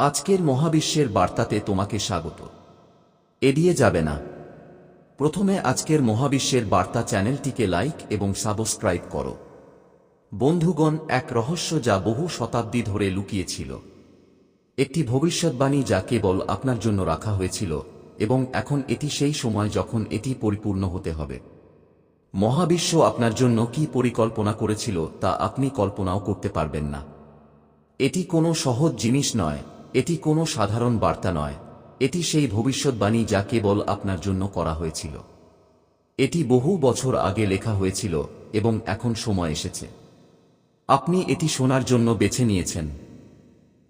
আজকের মহাবিশ্বের বার্তাতে তোমাকে স্বাগত। এড়িয়ে যাবে না। প্রথমে আজকের মহাবিশ্বের বার্তা চ্যানেলটিকে লাইক এবং সাবস্ক্রাইব করো। বন্ধুগণ, এক রহস্য যা বহু শতাব্দী ধরে লুকিয়েছিল। একটি ভবিষ্যৎবাণী যা কেবল আপনার জন্য রাখা হয়েছিল এবং এখন এটি সেই সময় যখন এটি পরিপূর্ণ হতে হবে। মহাবিশ্ব আপনার জন্য কি পরিকল্পনা করেছিল তা আপনি কল্পনাও করতে পারবেন না। এটি কোনো সহজ জিনিস নয়। এটি কোনো সাধারণ বার্তা নয়। এটি সেই ভবিষ্যৎবাণী যা কেবল আপনার জন্য করা হয়েছিল। এটি বহু বছর আগে লেখা হয়েছিল এবং এখন সময় এসেছে। আপনি এটি শোনার জন্য বেছে নিয়েছেন।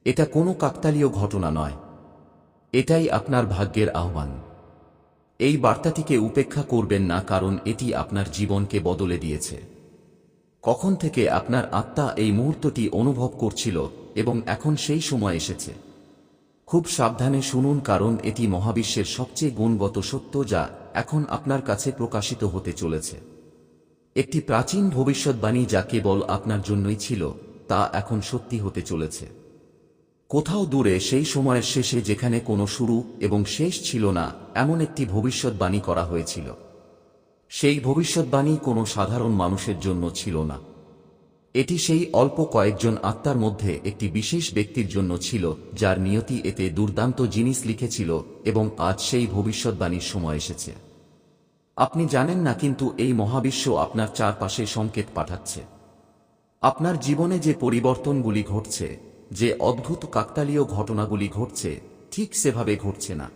এটা কোনো কাকতালীয় ঘটনা নয়। এটাই আপনার ভাগ্যের আহ্বান। এই বার্তাটিকে উপেক্ষা করবেন না কারণ এটি আপনার জীবনকে বদলে দিয়েছে। কখন থেকে আপনার আত্মা এই মুহূর্তটি অনুভব করছিল এবং এখন সেই সময় এসেছে। খুব সাবধানে শুনুন কারণ এটি মহাবিশ্বের সবচেয়ে গুণগত সত্য যা এখন আপনার কাছে প্রকাশিত হতে চলেছে। একটি প্রাচীন ভবিষ্যৎবাণী যা কেবল আপনার জন্যই ছিল, তা এখন সত্যি হতে চলেছে। কোথাও দূরে সেই সময়ের শেষে যেখানে কোনো শুরু এবং শেষ ছিল না, এমন একটি ভবিষ্যৎবাণী করা হয়েছিল। সেই ভবিষ্যৎবাণী কোনো সাধারণ মানুষের জন্য ছিল না। এটি সেই অল্প কয়েকজন আত্মার মধ্যে একটি বিশেষ ব্যক্তির জন্য ছিল, যার নিয়তি এতে দুর্দান্ত জিনিস লিখেছিল এবং আজ সেই ভবিষ্যৎবাণীর সময় এসেছে। আপনি জানেন না কিন্তু এই মহাবিশ্ব আপনার চারপাশে সংকেত পাঠাচ্ছে। আপনার জীবনে যে পরিবর্তনগুলি ঘটছে, যে অদ্ভুত কাকতালীয় ঘটনাগুলি ঘটছে, ঠিক সেভাবে ঘটছে না।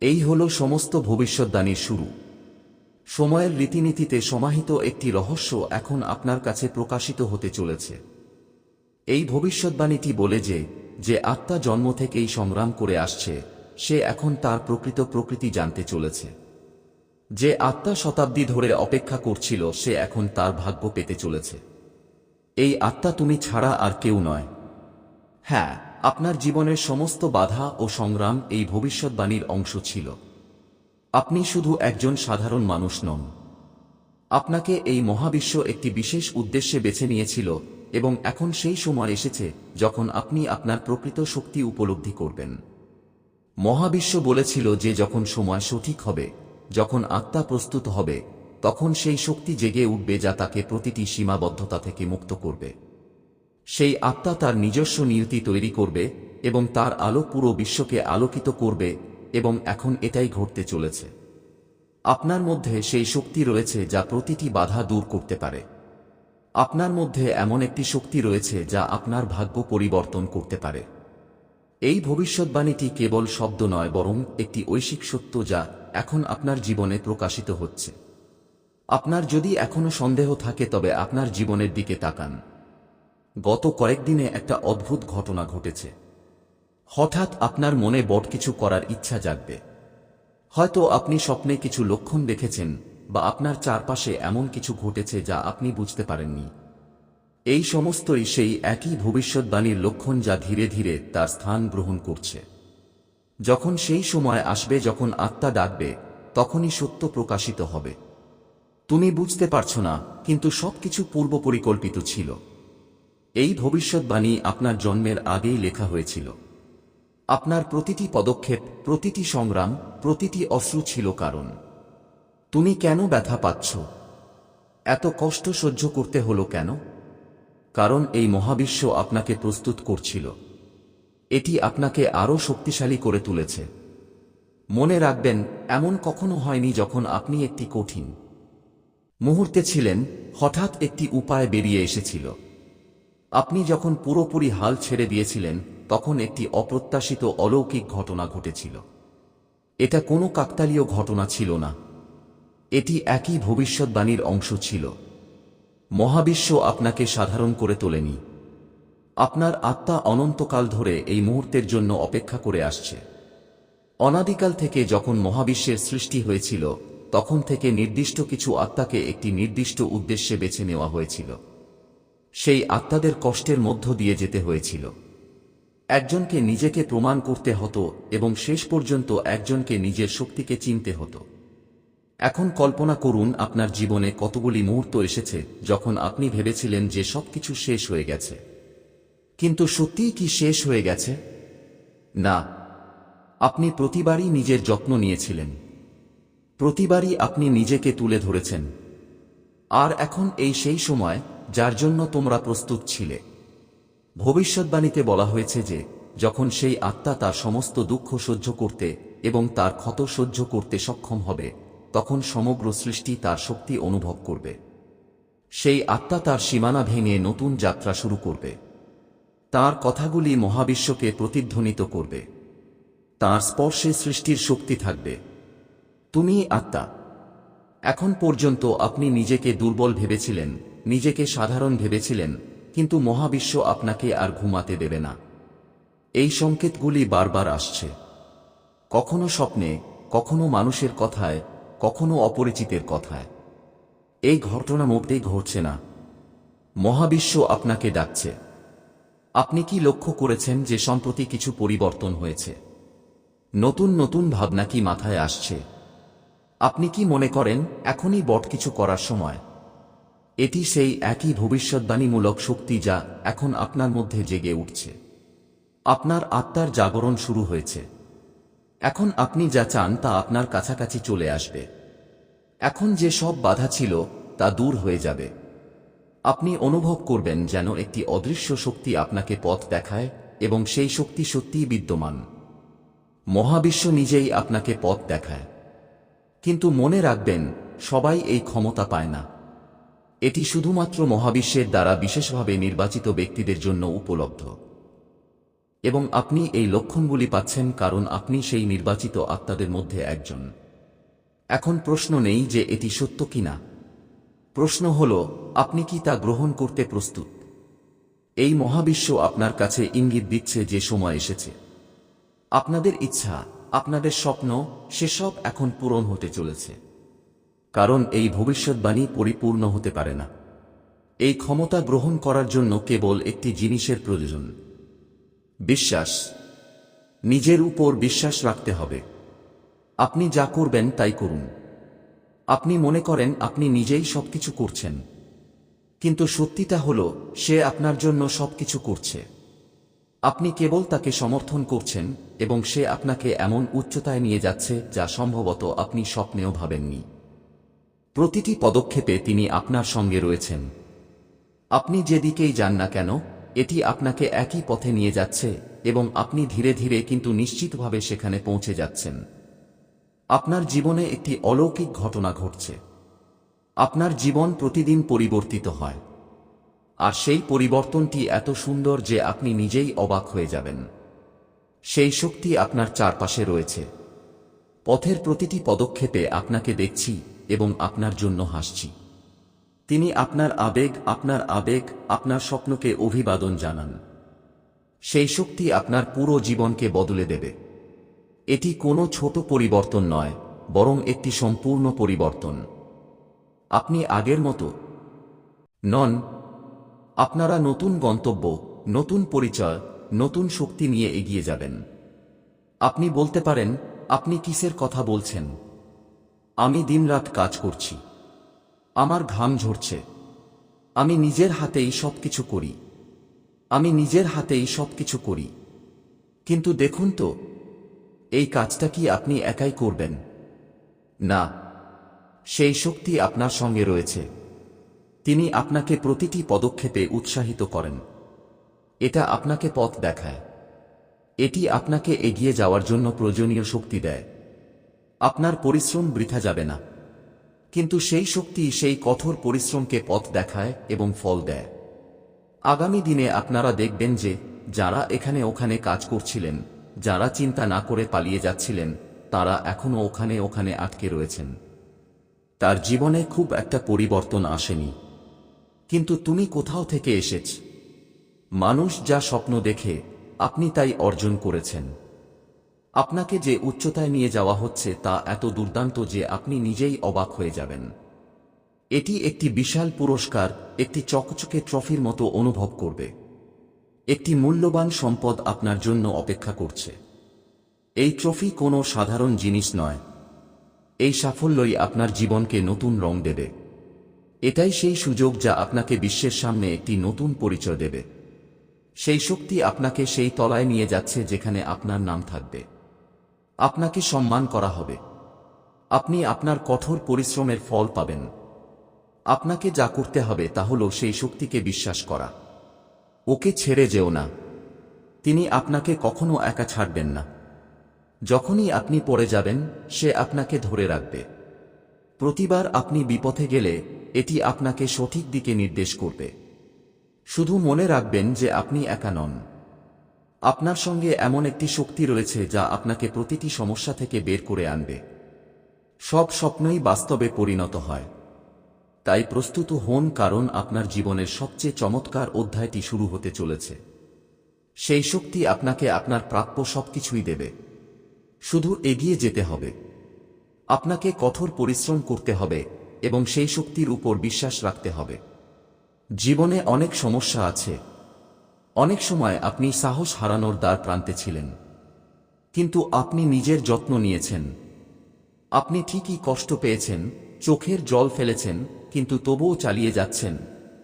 এই হল সমস্ত ভবিষ্যৎবাণীর শুরু। সময়ের রীতিনীতিতে সমাহিত একটি রহস্য এখন আপনার কাছে প্রকাশিত হতে চলেছে। এই ভবিষ্যৎবাণীটি বলে যে যে আত্মা জন্ম থেকেই সংগ্রাম করে আসছে, সে এখন তার প্রকৃত প্রকৃতি জানতে চলেছে। যে আত্মা শতাব্দী ধরে অপেক্ষা করছিল, সে এখন তার ভাগ্য পেতে চলেছে। এই আত্মা তুমি ছাড়া আর কেউ নয়। হ্যাঁ আপনার জীবনের সমস্ত বাধা ও সংগ্রাম এই ভবিষ্যৎবাণীর অংশ ছিল। আপনি শুধু একজন সাধারণ মানুষ নন। আপনাকে এই মহাবিশ্ব একটি বিশেষ উদ্দেশ্যে বেছে নিয়েছিল এবং এখন সেই সময় এসেছে যখন আপনি আপনার প্রকৃত শক্তি উপলব্ধি করবেন। মহাবিশ্ব বলেছিল যে যখন সময় সঠিক হবে, যখন আত্মা প্রস্তুত হবে, তখন সেই শক্তি জেগে উঠবে যা তাকে প্রতিটি সীমাবদ্ধতা থেকে মুক্ত করবে। সেই আত্মা তার নিজস্ব নিয়তি তৈরি করবে এবং তার আলো পুরো বিশ্বকে আলোকিত করবে এবং এখন এটাই ঘটতে চলেছে। আপনার মধ্যে সেই শক্তি রয়েছে যা প্রতিটি বাধা দূর করতে পারে। আপনার মধ্যে এমন একটি শক্তি রয়েছে যা আপনার ভাগ্য পরিবর্তন করতে পারে। এই ভবিষ্যৎবাণীটি কেবল শব্দ নয়, বরং একটি ঐশিক সত্য যা এখন আপনার জীবনে প্রকাশিত হচ্ছে। আপনার যদি এখনও সন্দেহ থাকে, তবে আপনার জীবনের দিকে তাকান। গত কয়েকদিনে একটা অদ্ভুত ঘটনা ঘটেছে। হঠাৎ আপনার মনে বট কিছু করার ইচ্ছা জাগবে। হয়তো আপনি স্বপ্নে কিছু লক্ষণ দেখেছেন বা আপনার চারপাশে এমন কিছু ঘটেছে যা আপনি বুঝতে পারেননি। এই সমস্তই সেই একই ভবিষ্যৎবাণীর লক্ষণ যা ধীরে ধীরে তার স্থান গ্রহণ করছে। যখন সেই সময় আসবে যখন আত্মা ডাকবে, তখনই সত্য প্রকাশিত হবে। তুমি বুঝতে পারছ না, কিন্তু সবকিছু পূর্ব পরিকল্পিত ছিল। এই ভবিষ্যৎবাণী আপনার জন্মের আগেই লেখা হয়েছিল। আপনার প্রতিটি পদক্ষেপ, প্রতিটি সংগ্রাম, প্রতিটি অশ্রু ছিল কারণ। তুমি কেন ব্যথা পাচ্ছ? এত কষ্ট সহ্য করতে হলো কেন? কারণ এই মহাবিশ্ব আপনাকে প্রস্তুত করছিল। এটি আপনাকে আরও শক্তিশালী করে তুলেছে। মনে রাখবেন, এমন কখনো হয়নি যখন আপনি একটি কঠিন মুহূর্তে ছিলেন, হঠাৎ একটি উপায় বেরিয়ে এসেছিল। আপনি যখন পুরোপুরি হাল ছেড়ে দিয়েছিলেন তখন একটি অপ্রত্যাশিত অলৌকিক ঘটনা ঘটেছিল। এটা কোনো কাকতালীয় ঘটনা ছিল না। এটি একই ভবিষ্যৎবাণীর অংশ ছিল। মহাবিশ্ব আপনাকে সাধারণ করে তোলেনি। আপনার আত্মা অনন্তকাল ধরে এই মুহূর্তের জন্য অপেক্ষা করে আসছে। অনাদিকাল থেকে যখন মহাবিশ্বের সৃষ্টি হয়েছিল, তখন থেকে নির্দিষ্ট কিছু আত্মাকে একটি নির্দিষ্ট উদ্দেশ্যে বেছে নেওয়া হয়েছিল। সেই আত্মাদের কষ্টের মধ্য দিয়ে যেতে হয়েছিল। একজনকে নিজেকে প্রমাণ করতে হতো এবং শেষ পর্যন্ত একজনকে নিজের শক্তিকে চিনতে হতো। এখন কল্পনা করুন আপনার জীবনে কতগুলি মুহূর্ত এসেছে যখন আপনি ভেবেছিলেন যে সবকিছু শেষ হয়ে গেছে। কিন্তু সত্যিই কি শেষ হয়ে গেছে? না। আপনি প্রতিবারই নিজের যত্ন নিয়েছিলেন। প্রতিবারই আপনি নিজেকে তুলে ধরেছেন। আর এখন এই সেই সময় যার জন্য তোমরা প্রস্তুত ছিলে। ভবিষ্যৎবাণীতে বলা হয়েছে যে, যখন সেই আত্মা তার সমস্ত দুঃখ সহ্য করতে এবং তার ক্ষত সহ্য করতে সক্ষম হবে, তখন সমগ্র সৃষ্টি তার শক্তি অনুভব করবে। সেই আত্মা তার সীমানা ভেঙে নতুন যাত্রা শুরু করবে। তার কথাগুলি মহাবিশ্বকে প্রতিধ্বনিত করবে। তার স্পর্শে সৃষ্টির শক্তি থাকবে। তুমি আত্মা। এখন পর্যন্ত আপনি নিজেকে দুর্বল ভেবেছিলেন, নিজেকে সাধারণ ভেবেছিলেন কিন্তু মহাবিশ্ব আপনাকে আর ঘুমাতে দেবে না। এই সংকেতগুলি বারবার আসছে। কখনো স্বপ্নে, কখনো মানুষের কথায়, কখনো অপরিচিতের কথায়। এই ঘটনা মোটেই ঘটছে না। মহাবিশ্ব আপনাকে ডাকছে। আপনি কি লক্ষ্য করেছেন যে সম্প্রতি কিছু পরিবর্তন হয়েছে? নতুন নতুন ভাবনা কি মাথায় আসছে? আপনি কি মনে করেন, এখনই বট কিছু করার সময়? এটি সেই একই ভবিষ্যৎবাণীমূলক শক্তি যা এখন আপনার মধ্যে জেগে উঠছে। আপনার আত্মার জাগরণ শুরু হয়েছে। এখন আপনি যা চান তা আপনার কাছাকাছি চলে আসবে। এখন যে সব বাধা ছিল, তা দূর হয়ে যাবে। আপনি অনুভব করবেন যেন একটি অদৃশ্য শক্তি আপনাকে পথ দেখায় এবং সেই শক্তি সত্যিই বিদ্যমান। মহাবিশ্ব নিজেই আপনাকে পথ দেখায়। কিন্তু মনে রাখবেন, সবাই এই ক্ষমতা পায় না। এটি শুধুমাত্র মহাবিশ্বের দ্বারা বিশেষভাবে নির্বাচিত ব্যক্তিদের জন্য উপলব্ধ। এবং আপনি এই লক্ষণগুলি পাচ্ছেন কারণ আপনি সেই নির্বাচিত আত্মাদের মধ্যে একজন। এখন প্রশ্ন নেই যে এটি সত্য কিনা। প্রশ্ন হল, আপনি কি তা গ্রহণ করতে প্রস্তুত? এই মহাবিশ্ব আপনার কাছে ইঙ্গিত দিচ্ছে যে সময় এসেছে। আপনাদের ইচ্ছা, আপনাদের স্বপ্ন, সেসব এখন পূরণ হতে চলেছে। কারণ এই ভবিষ্যৎবাণী পরিপূর্ণ হতে পারে না। এই ক্ষমতা গ্রহণ করার জন্য কেবল একটি জিনিসের প্রয়োজন। বিশ্বাস। নিজের উপর বিশ্বাস রাখতে হবে। আপনি যা করবেন তাই করুন। আপনি মনে করেন আপনি নিজেই সবকিছু করছেন। কিন্তু সত্যিটা হল, সে আপনার জন্য সবকিছু করছে। আপনি কেবল তাকে সমর্থন করছেন এবং সে আপনাকে এমন উচ্চতায় নিয়ে যাচ্ছে যা সম্ভবত আপনি স্বপ্নেও ভাবেননি। প্রতিটি পদক্ষেপে তিনি আপনার সঙ্গে রয়েছেন। আপনি যেদিকেই যান না কেন, এটি আপনাকে একই পথে নিয়ে যাচ্ছে এবং আপনি ধীরে ধীরে কিন্তু নিশ্চিতভাবে সেখানে পৌঁছে যাচ্ছেন। আপনার জীবনে একটি অলৌকিক ঘটনা ঘটছে। আপনার জীবন প্রতিদিন পরিবর্তিত হয়। আর সেই পরিবর্তনটি এত সুন্দর যে আপনি নিজেই অবাক হয়ে যাবেন। সেই শক্তি আপনার চারপাশে রয়েছে। পথের প্রতিটি পদক্ষেপে আপনাকে দেখছি এবং আপনার জন্য হাসছি। তিনি আপনার আবেগ আপনার আবেগ, আপনার স্বপ্নকে অভিবাদন জানান। সেই শক্তি আপনার পুরো জীবনকে বদলে দেবে। এটি কোনো ছোট পরিবর্তন নয়, বরং একটি সম্পূর্ণ পরিবর্তন। আপনি আগের মতো। নন, আপনারা নতুন গন্তব্য, নতুন পরিচয়, নতুন শক্তি নিয়ে এগিয়ে যাবেন। আপনি বলতে পারেন, আপনি কিসের কথা বলছেন? আমি দিনরাত কাজ করছি। আমার ঘাম ঝরছে। আমি নিজের হাতেই সব কিছু করি। আমি নিজের হাতেই সব কিছু করি। কিন্তু দেখুন তো, এই কাজটা কি আপনি একাই করবেন? না। সেই শক্তি আপনার সঙ্গে রয়েছে। তিনি আপনাকে প্রতিটি পদক্ষেপে উৎসাহিত করেন। এটা আপনাকে পথ দেখায়। এটি আপনাকে এগিয়ে যাওয়ার জন্য প্রয়োজনীয় শক্তি দেয়। আপনার পরিশ্রম বৃথা যাবে না। কিন্তু সেই শক্তি সেই কঠোর পরিশ্রমকে পথ দেখায় এবং ফল দেয়। আগামী দিনে আপনারা দেখবেন যে, যারা এখানে ওখানে কাজ করছিলেন, যারা চিন্তা না করে পালিয়ে যাচ্ছিলেন, তারা এখনও ওখানে ওখানে আটকে রয়েছেন। তার জীবনে খুব একটা পরিবর্তন আসেনি। কিন্তু তুমি কোথাও থেকে এসেছ? মানুষ যা স্বপ্ন দেখে, আপনি তাই অর্জন করেছেন। আপনাকে যে উচ্চতায় নিয়ে যাওয়া হচ্ছে তা এত দুর্দান্ত যে আপনি নিজেই অবাক হয়ে যাবেন। এটি একটি বিশাল পুরস্কার, একটি চকচকে ট্রফির মতো অনুভব করবে। একটি মূল্যবান সম্পদ আপনার জন্য অপেক্ষা করছে। এই ট্রফি কোনো সাধারণ জিনিস নয়। এই সাফল্যই আপনার জীবনকে নতুন রং দেবে। এটাই সেই সুযোগ যা আপনাকে বিশ্বের সামনে একটি নতুন পরিচয় দেবে। সেই শক্তি আপনাকে সেই তলায় নিয়ে যাচ্ছে যেখানে আপনার নাম থাকবে। আপনাকে সম্মান করা হবে। আপনি আপনার কঠোর পরিশ্রমের ফল পাবেন। আপনাকে যা করতে হবে তা হল সেই শক্তিকে বিশ্বাস করা। ওকে ছেড়ে যেও না। তিনি আপনাকে কখনো একা ছাড়বেন না। যখনই আপনি পড়ে যাবেন, সে আপনাকে ধরে রাখবে। প্রতিবার আপনি বিপথে গেলে, এটি আপনাকে সঠিক দিকে নির্দেশ করবে। শুধু মনে রাখবেন যে আপনি একা নন। আপনার সঙ্গে এমন একটি শক্তি রয়েছে যা আপনাকে প্রতিটি সমস্যা থেকে বের করে আনবে। সব স্বপ্নই বাস্তবে পরিণত হয়। তাই প্রস্তুত হন কারণ আপনার জীবনের সবচেয়ে চমৎকার অধ্যায়টি শুরু হতে চলেছে। সেই শক্তি আপনাকে আপনার প্রাপ্য সবকিছুই দেবে। শুধু এগিয়ে যেতে হবে। আপনাকে কঠোর পরিশ্রম করতে হবে এবং সেই শক্তির উপর বিশ্বাস রাখতে হবে। জীবনে অনেক সমস্যা আছে। অনেক সময় আপনি সাহস হারানোর দ্বার প্রান্তে ছিলেন। কিন্তু আপনি নিজের যত্ন নিয়েছেন। আপনি ঠিকই কষ্ট পেয়েছেন, চোখের জল ফেলেছেন, কিন্তু তবুও চালিয়ে যাচ্ছেন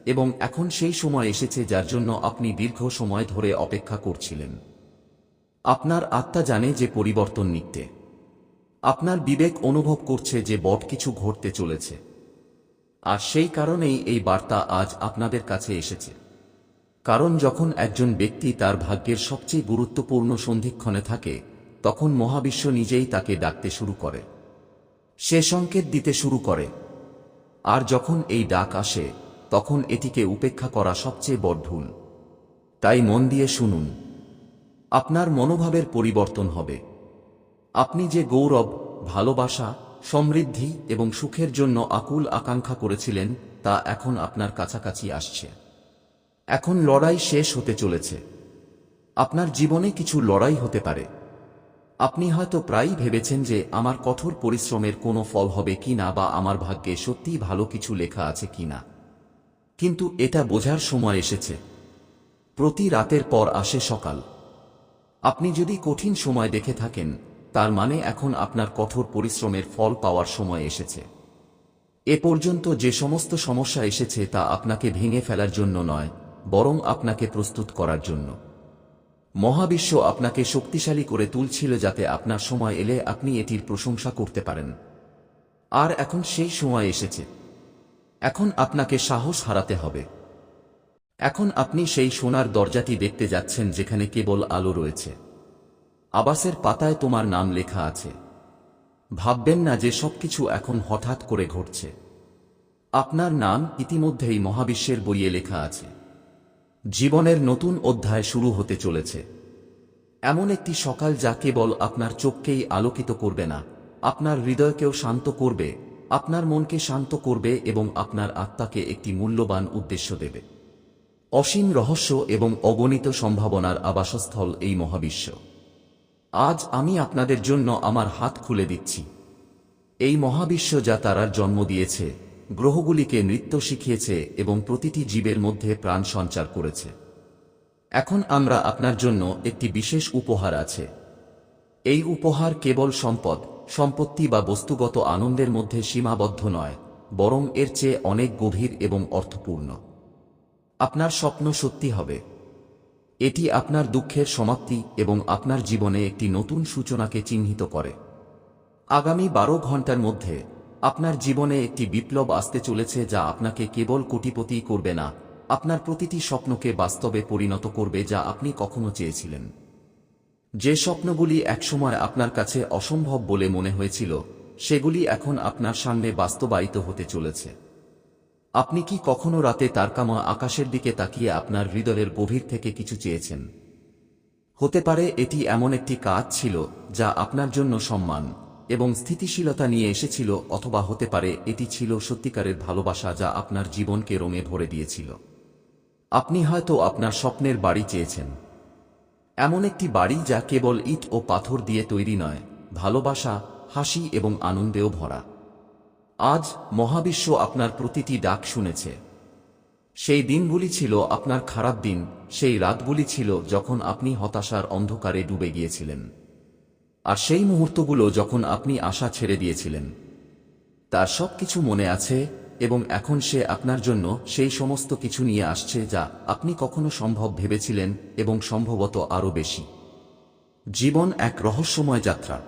এবং এখন সেই সময় এসেছে যার জন্য আপনি দীর্ঘ সময় ধরে অপেক্ষা করছিলেন। আপনার আত্মা জানে যে পরিবর্তন নিতে আপনার বিবেক অনুভব করছে যে বট কিছু ঘটতে চলেছে। আর সেই কারণেই এই বার্তা আজ আপনাদের কাছে এসেছে। কারণ যখন একজন ব্যক্তি তার ভাগ্যের সবচেয়ে গুরুত্বপূর্ণ সন্ধিক্ষণে থাকে, তখন মহাবিশ্ব নিজেই তাকে ডাকতে শুরু করে। সে সংকেত দিতে শুরু করে। আর যখন এই ডাক আসে, তখন এটিকে উপেক্ষা করা সবচেয়ে বড় তাই মন দিয়ে শুনুন। আপনার মনোভাবের পরিবর্তন হবে। আপনি যে গৌরব, ভালোবাসা, সমৃদ্ধি এবং সুখের জন্য আকুল আকাঙ্ক্ষা করেছিলেন, তা এখন আপনার কাছাকাছি আসছে। এখন লড়াই শেষ হতে চলেছে। আপনার জীবনে কিছু লড়াই হতে পারে। আপনি হয়তো প্রায়ই ভেবেছেন যে আমার কঠোর পরিশ্রমের কোনো ফল হবে কি না বা আমার ভাগ্যে সত্যিই ভালো কিছু লেখা আছে কি না। কিন্তু এটা বোঝার সময় এসেছে। প্রতি রাতের পর আসে সকাল। আপনি যদি কঠিন সময় দেখে থাকেন, তার মানে এখন আপনার কঠোর পরিশ্রমের ফল পাওয়ার সময় এসেছে। এ পর্যন্ত যে সমস্ত সমস্যা এসেছে তা আপনাকে ভেঙে ফেলার জন্য নয় বরং আপনাকে প্রস্তুত করার জন্য। মহাবিশ্ব আপনাকে শক্তিশালী করে তুলছিল যাতে আপনার সময় এলে আপনি এটির প্রশংসা করতে পারেন। আর এখন সেই সময় এসেছে। এখন আপনাকে সাহস হারাতে হবে। এখন আপনি সেই সোনার দরজাটি দেখতে যাচ্ছেন যেখানে কেবল আলো রয়েছে। আবাসের পাতায় তোমার নাম লেখা আছে। ভাববেন না যে সবকিছু এখন হঠাৎ করে ঘটছে। আপনার নাম ইতিমধ্যেই মহাবিশ্বের বইয়ে লেখা আছে। জীবনের নতুন অধ্যায় শুরু হতে চলেছে। এমন একটি সকাল যা কেবল আপনার চোখকেই আলোকিত করবে না, আপনার হৃদয়কেও শান্ত করবে, আপনার মনকে শান্ত করবে এবং আপনার আত্মাকে একটি মূল্যবান উদ্দেশ্য দেবে। অসীম রহস্য এবং অগণিত সম্ভাবনার আবাসস্থল এই মহাবিশ্ব। আজ আমি আপনাদের জন্য আমার হাত খুলে দিচ্ছি। এই মহাবিশ্ব যা তারার জন্ম দিয়েছে গ্রহগুলিকে নৃত্য শিখিয়েছে এবং প্রতিটি জীবের মধ্যে প্রাণ সঞ্চার করেছে। এখন আমরা আপনার জন্য একটি বিশেষ উপহার আছে। এই উপহার কেবল সম্পদ, সম্পত্তি বা বস্তুগত আনন্দের মধ্যে সীমাবদ্ধ নয়, বরং এর চেয়ে অনেক গভীর এবং অর্থপূর্ণ। আপনার স্বপ্ন সত্যি হবে। এটি আপনার দুঃখের সমাপ্তি এবং আপনার জীবনে একটি নতুন সূচনাকে চিহ্নিত করে। আগামী বারো ঘণ্টার মধ্যে আপনার জীবনে একটি বিপ্লব আসতে চলেছে যা আপনাকে কেবল কোটিপতি করবে না, আপনার প্রতিটি স্বপ্নকে বাস্তবে পরিণত করবে যা আপনি কখনো চেয়েছিলেন। যে স্বপ্নগুলি একসময় আপনার কাছে অসম্ভব বলে মনে হয়েছিল, সেগুলি এখন আপনার সামনে বাস্তবায়িত হতে চলেছে। আপনি কি কখনো রাতে তারকামা আকাশের দিকে তাকিয়ে আপনার হৃদয়ের গভীর থেকে কিছু চেয়েছেন? হতে পারে এটি এমন একটি কাজ ছিল যা আপনার জন্য সম্মান। এবং স্থিতিশীলতা নিয়ে এসেছিল অথবা হতে পারে এটি ছিল সত্যিকারের ভালোবাসা যা আপনার জীবনকে রঙে ভরে দিয়েছিল। আপনি হয়তো আপনার স্বপ্নের বাড়ি চেয়েছেন। এমন একটি বাড়ি যা কেবল ইট ও পাথর দিয়ে তৈরি নয়, ভালোবাসা, হাসি এবং আনন্দেও ভরা। আজ মহাবিশ্ব আপনার প্রতিটি ডাক শুনেছে। সেই দিনগুলি ছিল আপনার খারাপ দিন, সেই রাতগুলি ছিল যখন আপনি হতাশার অন্ধকারে ডুবে গিয়েছিলেন। আর সেই মুহূর্তগুলো যখন আপনি আশা ছেড়ে দিয়েছিলেন, তার সব কিছু মনে আছে এবং এখন সে আপনার জন্য সেই সমস্ত কিছু নিয়ে আসছে যা আপনি কখনো সম্ভব ভেবেছিলেন এবং সম্ভবত আরও বেশি। জীবন এক রহস্যময় যাত্রা।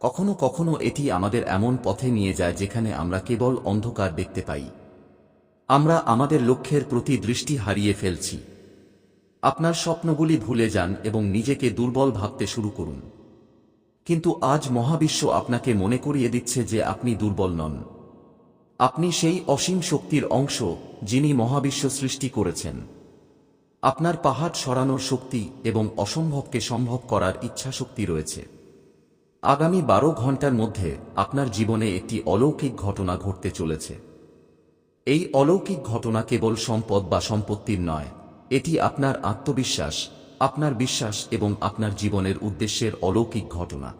কখনো কখনো এটি আমাদের এমন পথে নিয়ে যায় যেখানে আমরা কেবল অন্ধকার দেখতে পাই। আমরা আমাদের লক্ষ্যের প্রতি দৃষ্টি হারিয়ে ফেলছি। আপনার স্বপ্নগুলি ভুলে যান এবং নিজেকে দুর্বল ভাবতে শুরু করুন। কিন্তু আজ মহাবিশ্ব আপনাকে মনে করিয়ে দিচ্ছে যে আপনি দুর্বল নন। আপনি সেই অসীম শক্তির অংশ যিনি মহাবিশ্ব সৃষ্টি করেছেন। আপনার পাহাড় সরানোর শক্তি এবং অসম্ভবকে সম্ভব করার ইচ্ছাশক্তি রয়েছে। আগামী বারো ঘণ্টার মধ্যে আপনার জীবনে একটি অলৌকিক ঘটনা ঘটতে চলেছে। এই অলৌকিক ঘটনা কেবল সম্পদ বা সম্পত্তির নয়, এটি আপনার আত্মবিশ্বাস আপনার বিশ্বাস এবং আপনার জীবনের উদ্দেশ্যের অলৌকিক ঘটনা।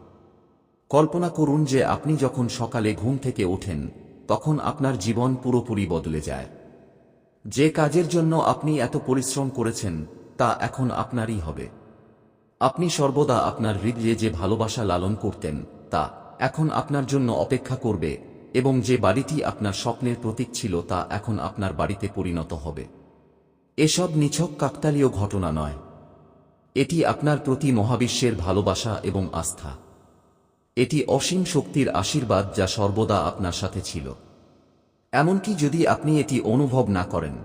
কল্পনা করুন যে আপনি যখন সকালে ঘুম থেকে ওঠেন, তখন আপনার জীবন পুরোপুরি বদলে যায়। যে কাজের জন্য আপনি এত পরিশ্রম করেছেন, তা এখন আপনারই হবে। আপনি সর্বদা আপনার হৃদয়ে যে ভালোবাসা লালন করতেন, তা এখন আপনার জন্য অপেক্ষা করবে এবং যে বাড়িটি আপনার স্বপ্নের প্রতীক ছিল, তা এখন আপনার বাড়িতে পরিণত হবে। এসব নিছক কাকতালীয় ঘটনা নয়। এটি আপনার প্রতি মহাবিশ্বের ভালোবাসা এবং আস্থা। এটি অসীম শক্তির আশীর্বাদ যা সর্বদা আপনার সাথে ছিল। এমনকি যদি আপনি এটি অনুভব না করেন,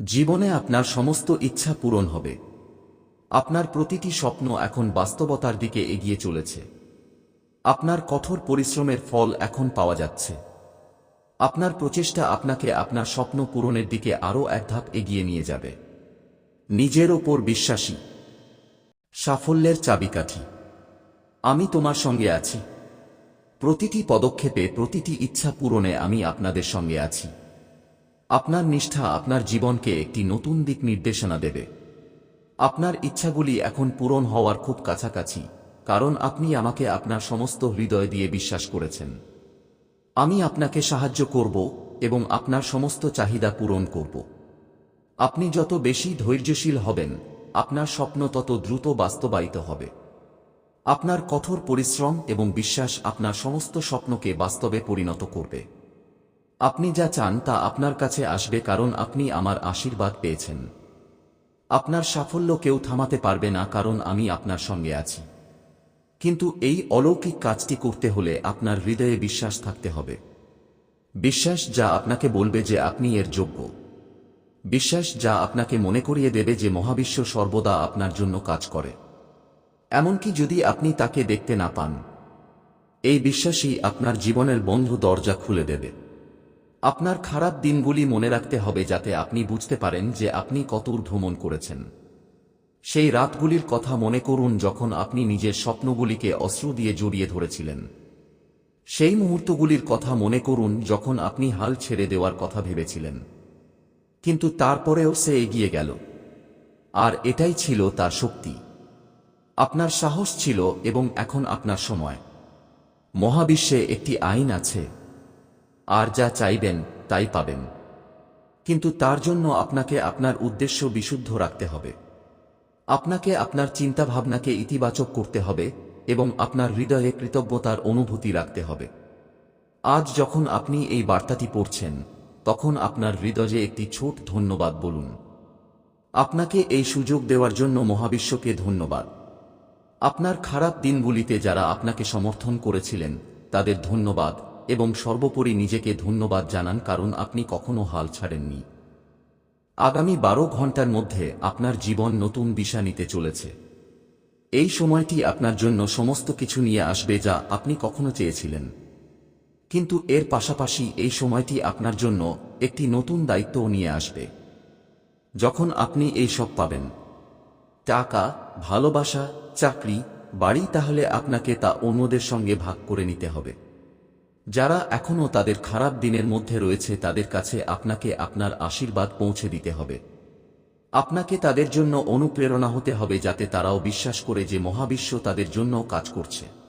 জীবনে আপনার সমস্ত ইচ্ছা পূরণ হবে। আপনার প্রতিটি স্বপ্ন এখন বাস্তবতার দিকে এগিয়ে চলেছে। আপনার কঠোর পরিশ্রমের ফল এখন পাওয়া যাচ্ছে। আপনার প্রচেষ্টা আপনাকে আপনার স্বপ্ন পূরণের দিকে আরও এক ধাপ এগিয়ে নিয়ে যাবে। নিজের ওপর বিশ্বাসী সাফল্যের চাবিকাঠি। আমি তোমার সঙ্গে আছি। প্রতিটি পদক্ষেপে প্রতিটি ইচ্ছা পূরণে আমি আপনাদের সঙ্গে আছি। আপনার নিষ্ঠা আপনার জীবনকে একটি নতুন দিক নির্দেশনা দেবে। আপনার ইচ্ছাগুলি এখন পূরণ হওয়ার খুব কাছাকাছি, কারণ আপনি আমাকে আপনার সমস্ত হৃদয় দিয়ে বিশ্বাস করেছেন। আমি আপনাকে সাহায্য করব এবং আপনার সমস্ত চাহিদা পূরণ করব। আপনি যত বেশি ধৈর্যশীল হবেন আপনার স্বপ্ন তত দ্রুত বাস্তবায়িত হবে। আপনার কঠোর পরিশ্রম এবং বিশ্বাস আপনার সমস্ত স্বপ্নকে বাস্তবে পরিণত করবে। আপনি যা চান তা আপনার কাছে আসবে কারণ আপনি আমার আশীর্বাদ পেয়েছেন। আপনার সাফল্য কেউ থামাতে পারবে না কারণ আমি আপনার সঙ্গে আছি। কিন্তু এই অলৌকিক কাজটি করতে হলে আপনার হৃদয়ে বিশ্বাস থাকতে হবে। বিশ্বাস যা আপনাকে বলবে যে আপনি এর যোগ্য। বিশ্বাস যা আপনাকে মনে করিয়ে দেবে যে মহাবিশ্ব সর্বদা আপনার জন্য কাজ করে। এমনকি যদি আপনি তাকে দেখতে না পান, এই বিশ্বাসই আপনার জীবনের বন্ধ দরজা খুলে দেবে। আপনার খারাপ দিনগুলি মনে রাখতে হবে যাতে আপনি বুঝতে পারেন যে আপনি কত ভ্রমণ করেছেন। সেই রাতগুলির কথা মনে করুন যখন আপনি নিজের স্বপ্নগুলিকে অস্ত্র দিয়ে জড়িয়ে ধরেছিলেন। সেই মুহূর্তগুলির কথা মনে করুন যখন আপনি হাল ছেড়ে দেওয়ার কথা ভেবেছিলেন। কিন্তু তারপরেও সে এগিয়ে গেল। আর এটাই ছিল তার শক্তি। আপনার সাহস ছিল এবং এখন আপনার সময়। মহাবিশ্বে একটি আইন আছে। আর যা চাইবেন, তাই পাবেন। কিন্তু তার জন্য আপনাকে আপনার উদ্দেশ্য বিশুদ্ধ রাখতে হবে। আপনাকে আপনার চিন্তাভাবনাকে ইতিবাচক করতে হবে এবং আপনার হৃদয়ে কৃতজ্ঞতার অনুভূতি রাখতে হবে। আজ যখন আপনি এই বার্তাটি পড়ছেন তখন আপনার হৃদয়ে একটি ছোট ধন্যবাদ বলুন। আপনাকে এই সুযোগ দেওয়ার জন্য মহাবিশ্বকে ধন্যবাদ। আপনার খারাপ দিনগুলিতে যারা আপনাকে সমর্থন করেছিলেন, তাদের ধন্যবাদ এবং সর্বোপরি নিজেকে ধন্যবাদ জানান কারণ আপনি কখনো হাল ছাড়েননি। আগামী বারো ঘণ্টার মধ্যে আপনার জীবন নতুন দিশা নিতে চলেছে। এই সময়টি আপনার জন্য সমস্ত কিছু নিয়ে আসবে যা আপনি কখনো চেয়েছিলেন। কিন্তু এর পাশাপাশি এই সময়টি আপনার জন্য একটি নতুন দায়িত্বও নিয়ে আসবে। যখন আপনি এই সব পাবেন। টাকা, ভালোবাসা, চাকরি, বাড়ি তাহলে আপনাকে তা অন্যদের সঙ্গে ভাগ করে নিতে হবে। যারা এখনও তাদের খারাপ দিনের মধ্যে রয়েছে তাদের কাছে আপনাকে আপনার আশীর্বাদ পৌঁছে দিতে হবে। আপনাকে তাদের জন্য অনুপ্রেরণা হতে হবে যাতে তারাও বিশ্বাস করে যে মহাবিশ্ব তাদের জন্য কাজ করছে।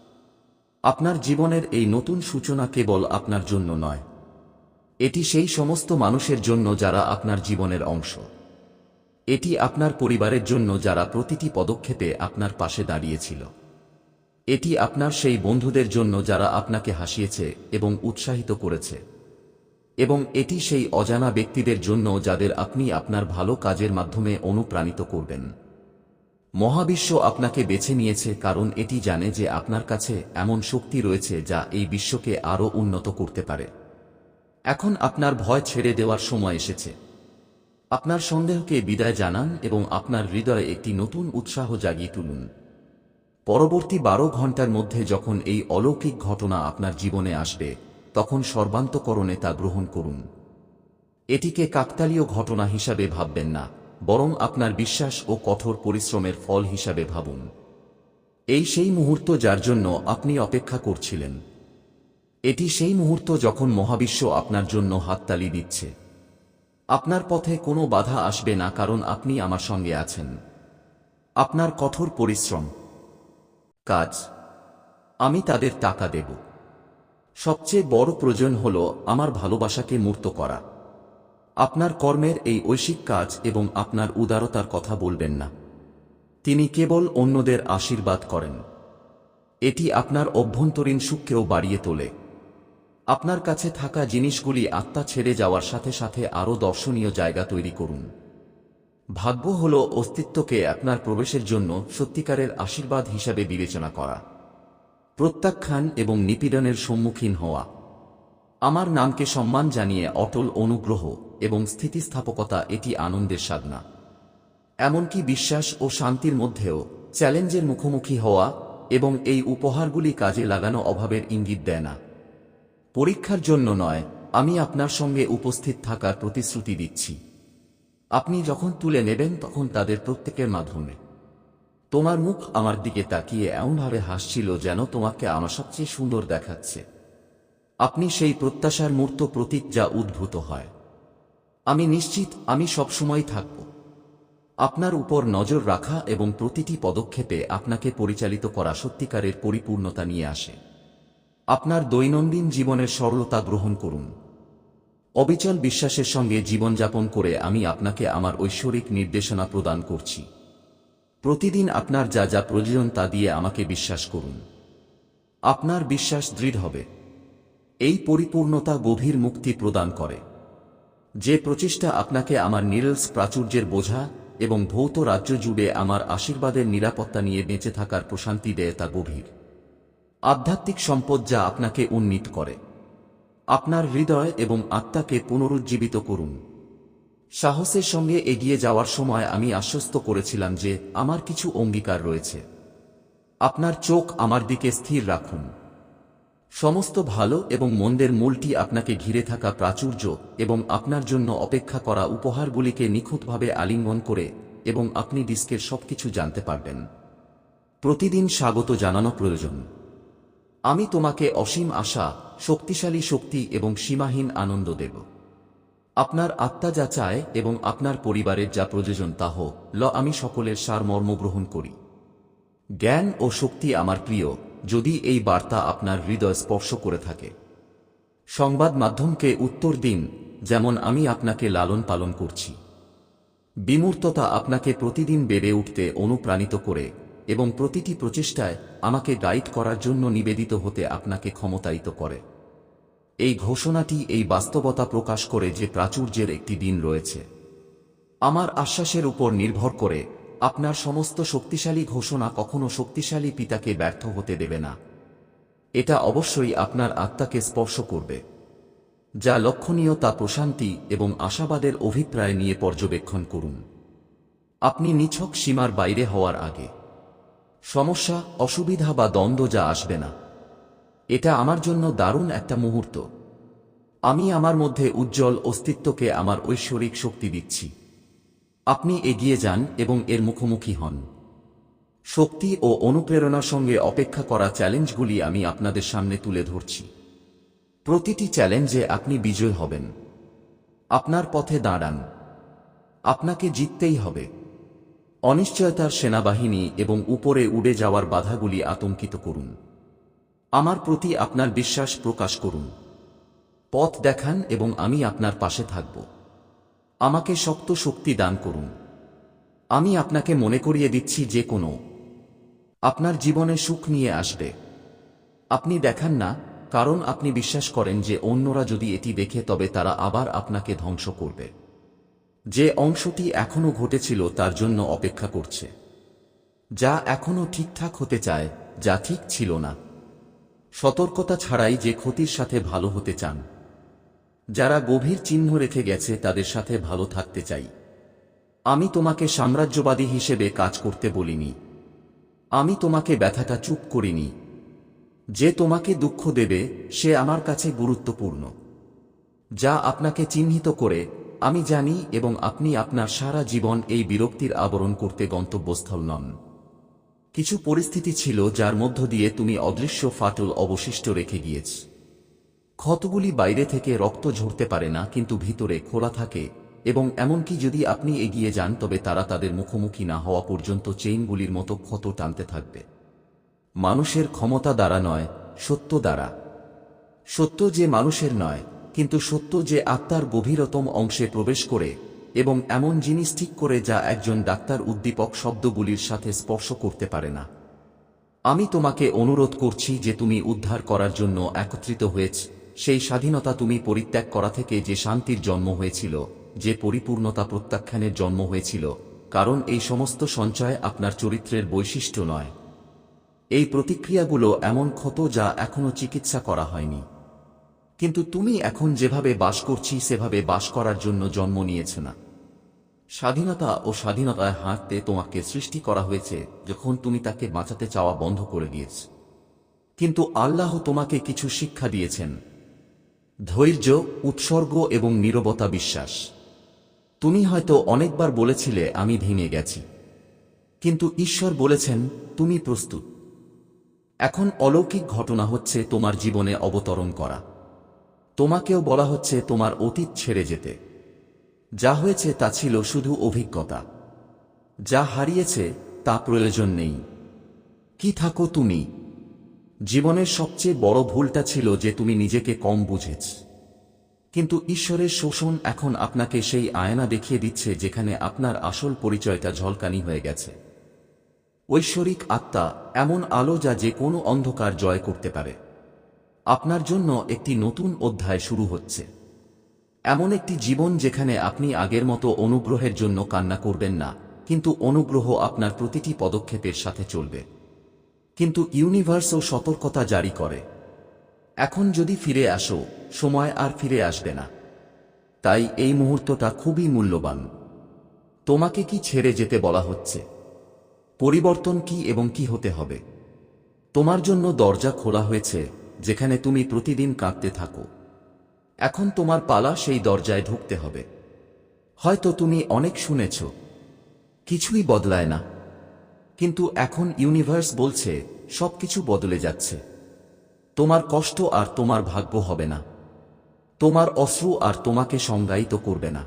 আপনার জীবনের এই নতুন সূচনা কেবল আপনার জন্য নয়। এটি সেই সমস্ত মানুষের জন্য যারা আপনার জীবনের অংশ। এটি আপনার পরিবারের জন্য যারা প্রতিটি পদক্ষেপে আপনার পাশে দাঁড়িয়েছিল। এটি আপনার সেই বন্ধুদের জন্য যারা আপনাকে হাসিয়েছে এবং উৎসাহিত করেছে। এবং এটি সেই অজানা ব্যক্তিদের জন্য যাদের আপনি আপনার ভালো কাজের মাধ্যমে অনুপ্রাণিত করবেন। মহাবিশ্ব আপনাকে বেছে নিয়েছে কারণ এটি জানে যে আপনার কাছে এমন শক্তি রয়েছে যা এই বিশ্বকে আরও উন্নত করতে পারে। এখন আপনার ভয় ছেড়ে দেওয়ার সময় এসেছে। আপনার সন্দেহকে বিদায় জানান এবং আপনার হৃদয়ে একটি নতুন উৎসাহ জাগিয়ে তুলুন। পরবর্তী বারো ঘণ্টার মধ্যে যখন এই অলৌকিক ঘটনা আপনার জীবনে আসবে, তখন সর্বান্তকরণে তা গ্রহণ করুন। এটিকে কাকতালীয় ঘটনা হিসাবে ভাববেন না। বরং আপনার বিশ্বাস ও কঠোর পরিশ্রমের ফল হিসাবে ভাবুন। এই সেই মুহূর্ত যার জন্য আপনি অপেক্ষা করছিলেন। এটি সেই মুহূর্ত যখন মহাবিশ্ব আপনার জন্য হাততালি দিচ্ছে। আপনার পথে কোনো বাধা আসবে না কারণ আপনি আমার সঙ্গে আছেন। আপনার কঠোর পরিশ্রম, কাজ, আমি তাদের টাকা দেব। সবচেয়ে বড় প্রয়োজন হল আমার ভালোবাসাকে মূর্ত করা। আপনার কর্মের এই ঐশিক কাজ এবং আপনার উদারতার কথা বলবেন না। তিনি কেবল অন্যদের আশীর্বাদ করেন। এটি আপনার অভ্যন্তরীণ সুখকেও বাড়িয়ে তোলে। আপনার কাছে থাকা জিনিসগুলি আত্মা ছেড়ে যাওয়ার সাথে সাথে আরও দর্শনীয় জায়গা তৈরি করুন। ভাগ্য হল অস্তিত্বকে আপনার প্রবেশের জন্য সত্যিকারের আশীর্বাদ হিসাবে বিবেচনা করা। প্রত্যাখ্যান এবং নিপীড়নের সম্মুখীন হওয়া। আমার নামকে সম্মান জানিয়ে অটল অনুগ্রহ। এবং স্থিতিস্থাপকতা এটি আনন্দের সাধনা। এমনকি বিশ্বাস ও শান্তির মধ্যেও চ্যালেঞ্জের মুখোমুখি হওয়া এবং এই উপহারগুলি কাজে লাগানো অভাবের ইঙ্গিত দেয় না। পরীক্ষার জন্য নয়, আমি আপনার সঙ্গে উপস্থিত থাকার প্রতিশ্রুতি দিচ্ছি। আপনি যখন তুলে নেবেন তখন তাদের প্রত্যেকের মাধ্যমে। তোমার মুখ আমার দিকে তাকিয়ে এমনভাবে হাসছিল যেন তোমাকে আমার সবচেয়ে সুন্দর দেখাচ্ছে। আপনি সেই প্রত্যাশার মূর্ত প্রতীক যা উদ্ভূত হয়। আমি নিশ্চিত আমি সবসময় থাকব। আপনার উপর নজর রাখা এবং প্রতিটি পদক্ষেপে আপনাকে পরিচালিত করা সত্যিকারের পরিপূর্ণতা নিয়ে আসে। আপনার দৈনন্দিন জীবনের সরলতা গ্রহণ করুন। অবিচল বিশ্বাসের সঙ্গে জীবনযাপন করে আমি আপনাকে আমার ঐশ্বরিক নির্দেশনা প্রদান করছি। প্রতিদিন আপনার যা যা প্রয়োজন তা দিয়ে আমাকে বিশ্বাস করুন। আপনার বিশ্বাস দৃঢ় হবে। এই পরিপূর্ণতা গভীর মুক্তি প্রদান করে। যে প্রচেষ্টা আপনাকে আমার নিরলস প্রাচুর্যের বোঝা এবং ভৌত রাজ্য জুড়ে আমার আশীর্বাদের নিরাপত্তা নিয়ে বেঁচে থাকার প্রশান্তি দেয় তা গভীর। আধ্যাত্মিক সম্পদ যা আপনাকে উন্নীত করে। আপনার হৃদয় এবং আত্মাকে পুনরুজ্জীবিত করুন। সাহসের সঙ্গে এগিয়ে যাওয়ার সময় আমি আশ্বস্ত করেছিলাম যে আমার কিছু অঙ্গীকার রয়েছে। আপনার চোখ আমার দিকে স্থির রাখুন। সমস্ত ভালো এবং মন্দের মূলটি আপনাকে ঘিরে থাকা প্রাচুর্য এবং আপনার জন্য অপেক্ষা করা উপহারগুলিকে নিখুঁতভাবে আলিঙ্গন করে এবং আপনি ডিস্কের সবকিছু জানতে পারবেন। প্রতিদিন স্বাগত জানানো প্রয়োজন। আমি তোমাকে অসীম আশা, শক্তিশালী শক্তি এবং সীমাহীন আনন্দ দেব। আপনার আত্মা যা চায় এবং আপনার পরিবারের যা প্রয়োজন তা ল আমি সকলের সারমর্ম গ্রহণ করি। জ্ঞান ও শক্তি আমার প্রিয় যদি এই বার্তা আপনার হৃদয় স্পর্শ করে থাকে। সংবাদ মাধ্যমকে উত্তর দিন, যেমন আমি আপনাকে লালন পালন করছি। বিমূর্ততা আপনাকে প্রতিদিন বেড়ে উঠতে অনুপ্রাণিত করে এবং প্রতিটি প্রচেষ্টায় আমাকে গাইড করার জন্য নিবেদিত হতে আপনাকে ক্ষমতায়িত করে। এই ঘোষণাটি এই বাস্তবতা প্রকাশ করে যে প্রাচুর্যের একটি দিন রয়েছে। আমার আশ্বাসের উপর নির্ভর করে আপনার সমস্ত শক্তিশালী ঘোষণা কখনো শক্তিশালী পিতাকে ব্যর্থ হতে দেবে না। এটা অবশ্যই আপনার আত্মাকে স্পর্শ করবে। যা লক্ষণীয় তা প্রশান্তি এবং আশাবাদের অভিপ্রায় নিয়ে পর্যবেক্ষণ করুন। আপনি নিছক সীমার বাইরে হওয়ার আগে। সমস্যা, অসুবিধা বা দ্বন্দ্ব যা আসবে না। এটা আমার জন্য দারুণ একটা মুহূর্ত। আমি আমার মধ্যে উজ্জ্বল অস্তিত্বকে আমার ঐশ্বরিক শক্তি দিচ্ছি। আপনি এগিয়ে যান এবং এর মুখোমুখি হন। শক্তি ও অনুপ্রেরণার সঙ্গে অপেক্ষা করা চ্যালেঞ্জগুলি আমি আপনাদের সামনে তুলে ধরছি। প্রতিটি চ্যালেঞ্জে আপনি বিজয় হবেন। আপনার পথে দাঁড়ান। আপনাকে জিততেই হবে। অনিশ্চয়তার সেনাবাহিনী এবং উপরে উড়ে যাওয়ার বাধাগুলি আতঙ্কিত করুন। আমার প্রতি আপনার বিশ্বাস প্রকাশ করুন। পথ দেখান এবং আমি আপনার পাশে থাকব। আমাকে শক্ত শক্তি দান করুন। আমি আপনাকে মনে করিয়ে দিচ্ছি যে কোনো। আপনার জীবনে সুখ নিয়ে আসবে। আপনি দেখান না, কারণ আপনি বিশ্বাস করেন যে অন্যরা যদি এটি দেখে তবে তারা আবার আপনাকে ধ্বংস করবে। যে অংশটি এখনও ঘটেছিল তার জন্য অপেক্ষা করছে। যা এখনও ঠিকঠাক হতে চায়, যা ঠিক ছিল না। সতর্কতা ছাড়াই যে ক্ষতির সাথে ভালো হতে চান। যারা গভীর চিহ্ন রেখে গেছে তাদের সাথে ভালো থাকতে চাই। আমি তোমাকে সাম্রাজ্যবাদী হিসেবে কাজ করতে বলিনি। আমি তোমাকে ব্যথাটা চুপ করিনি। যে তোমাকে দুঃখ দেবে, সে আমার কাছে গুরুত্বপূর্ণ। যা আপনাকে চিহ্নিত করে, আমি জানি এবং আপনি আপনার সারা জীবন এই বিরক্তির আবরণ করতে গন্তব্যস্থল নন। কিছু পরিস্থিতি ছিল যার মধ্য দিয়ে তুমি অদৃশ্য ফাটল অবশিষ্ট রেখে গিয়েছ। ক্ষতগুলি বাইরে থেকে রক্ত ঝরতে পারে না কিন্তু ভিতরে খোলা থাকে এবং এমনকি যদি আপনি এগিয়ে যান তবে তারা তাদের মুখোমুখি না হওয়া পর্যন্ত চেইনগুলির মতো ক্ষত টানতে থাকবে। মানুষের ক্ষমতা দ্বারা নয়, সত্য দ্বারা। সত্য যে মানুষের নয়, কিন্তু সত্য যে আত্মার গভীরতম অংশে প্রবেশ করে এবং এমন জিনিস ঠিক করে যা একজন ডাক্তার উদ্দীপক শব্দগুলির সাথে স্পর্শ করতে পারে না। আমি তোমাকে অনুরোধ করছি যে তুমি উদ্ধার করার জন্য একত্রিত হয়েছ সেই স্বাধীনতা তুমি পরিত্যাগ করা থেকে যে শান্তির জন্ম হয়েছিল, যে পরিপূর্ণতা প্রত্যাখ্যানের জন্ম হয়েছিল, কারণ এই সমস্ত সঞ্চয় আপনার চরিত্রের বৈশিষ্ট্য নয়। এই প্রতিক্রিয়াগুলো এমন ক্ষত যা এখনও চিকিৎসা করা হয়নি। কিন্তু তুমি এখন যেভাবে বাস করছি, সেভাবে বাস করার জন্য জন্ম নিয়েছ না। স্বাধীনতা ও স্বাধীনতায় হাঁটতে তোমাকে সৃষ্টি করা হয়েছে যখন তুমি তাকে বাঁচাতে চাওয়া বন্ধ করে দিয়েছ। কিন্তু আল্লাহ তোমাকে কিছু শিক্ষা দিয়েছেন। ধৈর্য, উৎসর্গ এবং নীরবতা বিশ্বাস। তুমি হয়তো অনেকবার বলেছিলে, আমি ভেঙে গেছি। কিন্তু ঈশ্বর বলেছেন, তুমি প্রস্তুত। এখন অলৌকিক ঘটনা হচ্ছে তোমার জীবনে অবতরণ করা। তোমাকেও বলা হচ্ছে, তোমার অতীত ছেড়ে যেতে। যা হয়েছে, তা ছিল শুধু অভিজ্ঞতা। যা হারিয়েছে, তা প্রয়োজন নেই। কি থাকো তুমি? জীবনের সবচেয়ে বড় ভুলটা ছিল যে তুমি নিজেকে কম বুঝেছ। কিন্তু ঈশ্বরের শোষণ এখন আপনাকে সেই আয়না দেখিয়ে দিচ্ছে যেখানে আপনার আসল পরিচয়টা ঝলকানি হয়ে গেছে। ঐশ্বরিক আত্মা এমন আলো যা যে কোনো অন্ধকার জয় করতে পারে। আপনার জন্য একটি নতুন অধ্যায় শুরু হচ্ছে। এমন একটি জীবন যেখানে আপনি আগের মতো অনুগ্রহের জন্য কান্না করবেন না, কিন্তু অনুগ্রহ আপনার প্রতিটি পদক্ষেপের সাথে চলবে। কিন্তু ইউনিভার্সও সতর্কতা জারি করে। এখন যদি ফিরে আসো, সময় আর ফিরে আসবে না। তাই এই মুহূর্তটা খুবই মূল্যবান। তোমাকে কি ছেড়ে যেতে বলা হচ্ছে? পরিবর্তন কি এবং কি হতে হবে? তোমার জন্য দরজা খোলা হয়েছে, যেখানে তুমি প্রতিদিন কাঁদতে থাকো। এখন তোমার পালা সেই দরজায় ঢুকতে হবে। হয়তো তুমি অনেক শুনেছ। কিছুই বদলায় না। কিন্তু এখন ইউনিভার্স বলছে, সবকিছু বদলে যাচ্ছে। তোমার কষ্ট আর তোমার ভাগ্য হবে না। তোমার অশ্রু আর তোমাকে সংজ্ঞায়িত করবে না।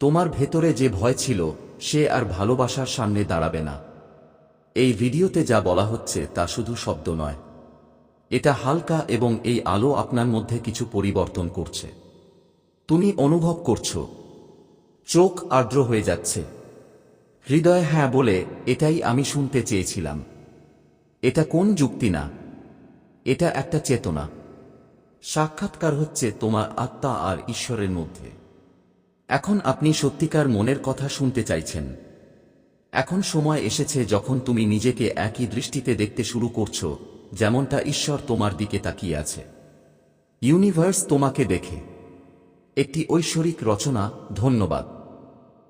তোমার ভেতরে যে ভয় ছিল, সে আর ভালোবাসার সামনে দাঁড়াবে না। এই ভিডিওতে যা বলা হচ্ছে তা শুধু শব্দ নয়। এটা হালকা এবং এই আলো আপনার মধ্যে কিছু পরিবর্তন করছে। তুমি অনুভব করছ। চোখ আর্দ্র হয়ে যাচ্ছে। হৃদয় হ্যাঁ বলে, এটাই আমি শুনতে চেয়েছিলাম। এটা কোন যুক্তি না? এটা একটা চেতনা। সাক্ষাৎকার হচ্ছে তোমার আত্মা আর ঈশ্বরের মধ্যে। এখন আপনি সত্যিকার মনের কথা শুনতে চাইছেন। এখন সময় এসেছে যখন তুমি নিজেকে একই দৃষ্টিতে দেখতে শুরু করছ, যেমনটা ঈশ্বর তোমার দিকে তাকিয়ে আছে। ইউনিভার্স তোমাকে দেখে। একটি ঐশ্বরিক রচনা, ধন্যবাদ।